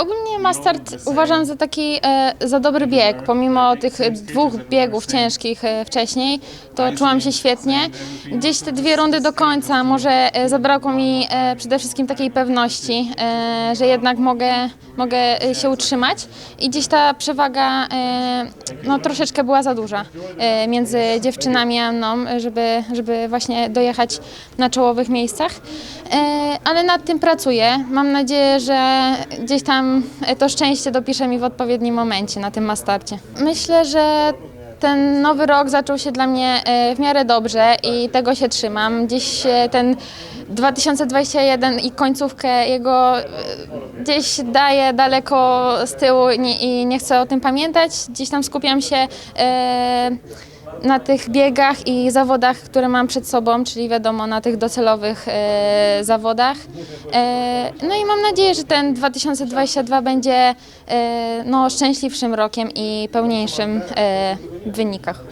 Ogólnie Mastart uważam za taki e, za dobry bieg. Pomimo tych dwóch biegów ciężkich e, wcześniej, to czułam się świetnie. Gdzieś te dwie rundy do końca może e, zabrakło mi e, przede wszystkim takiej pewności, e, że jednak mogę, mogę e, się utrzymać i gdzieś ta przewaga e, no, troszeczkę była za duża e, między dziewczynami a mną, żeby, żeby właśnie dojechać na czołowych miejscach. Ale nad tym pracuję. Mam nadzieję, że gdzieś tam to szczęście dopisze mi w odpowiednim momencie na tym mastarcie. Myślę, że ten nowy rok zaczął się dla mnie e, w miarę dobrze i tego się trzymam. Gdzieś e, ten 2021 i końcówkę jego e, gdzieś daję daleko z tyłu i nie, chcę o tym pamiętać. Gdzieś tam skupiam się na tych biegach i zawodach, które mam przed sobą, czyli wiadomo na tych docelowych e, zawodach. E, no i mam nadzieję, że ten 2022 będzie e, no, szczęśliwszym rokiem i pełniejszym e, wynikach.